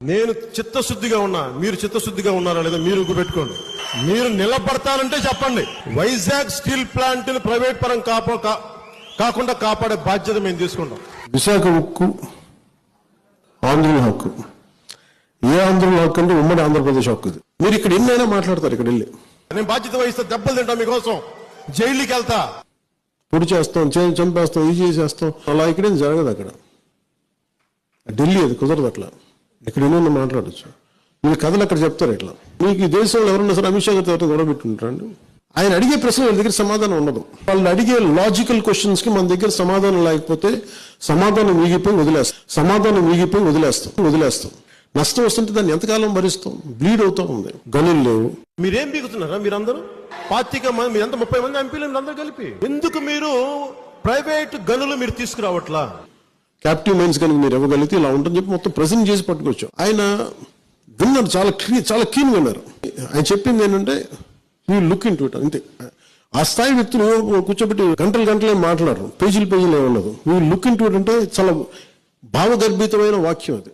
నేను చిత్తశుద్ధిగా ఉన్నా మీరు చిత్తశుద్ధిగా ఉన్నారా లేదా మీరు పెట్టుకోండి మీరు నిలబడతానంటే చెప్పండి. వైజాగ్ స్టీల్ ప్లాంట్ ప్రైవేట్ పరం కాపా కాకుండా కాపాడే బాధ్యత మేము తీసుకుంటాం. విశాఖ ఉక్కు ఆంధ్రుల హక్కు. ఏ ఆంధ్రుల హక్కు అంటే ఉమ్మడి ఆంధ్రప్రదేశ్ హక్కు మీరు ఇక్కడ ఎన్నైనా మాట్లాడతారు ఇక్కడ వెళ్ళి. నేను బాధ్యత వహిస్తే దెబ్బలు తింటా మీకోసం. జైలుకి వెళ్తా. పొడి చేస్తాం చంపేస్తాం ఇది చేసేస్తాం. అలా ఇక్కడేం జరగదు అక్కడ. ఢిల్లీ అది కుదరదు అట్లా. ఇక్కడ ఎన్నో మాట్లాడచ్చు. మీరు కథలు అక్కడ చెప్తారు ఇట్లా. మీకు ఈ దేశంలో ఎవరన్నా సరే అమిత్ షా గారితో గొడవ పెట్టుకుంటారండి ఆయన అడిగే ప్రశ్న వాళ్ళ దగ్గర సమాధానం ఉండదు. వాళ్ళు అడిగే లాజికల్ క్వశ్చన్స్కి మన దగ్గర సమాధానం లేకపోతే సమాధానం మిగిపోయి వదిలేస్తాం. సమాధానం మిగిపోయి వదిలేస్తాం. వదిలేస్తాం. నష్టం వస్తుంటే దాన్ని ఎంతకాలం భరిస్తాం? బ్లీడ్ అవుతా ఉంది. గనులు లేవు. మీరేం బీగుతున్నారా మీరందరూ? పాతిక మంది మీరంతా ముప్పై మంది ఎంపీలు అందరూ కలిపి. ఎందుకు మీరు ప్రైవేట్ గనులు మీరు తీసుకురావట్లా? క్యాప్టివ్ మైండ్స్ కనుక మీరు ఇవ్వగలిగితే ఇలా ఉంటుందని చెప్పి మొత్తం ప్రజెంట్ చేసి పట్టుకోవచ్చు ఆయన విన్నారు చాలా క్లీ చాలా క్లీన్ విన్నారు. ఆయన చెప్పింది ఏంటంటే we look into it అంతే. ఆ స్థాయి వ్యక్తులు కూర్చోబెట్టి గంటలు గంటలు మాట్లాడరు. పేజీలు పేజీలు ఏమి ఉండదు లుక్ ఇన్ టు ఇట్ అంటే చాలా భావగర్భితమైన వాక్యం అది.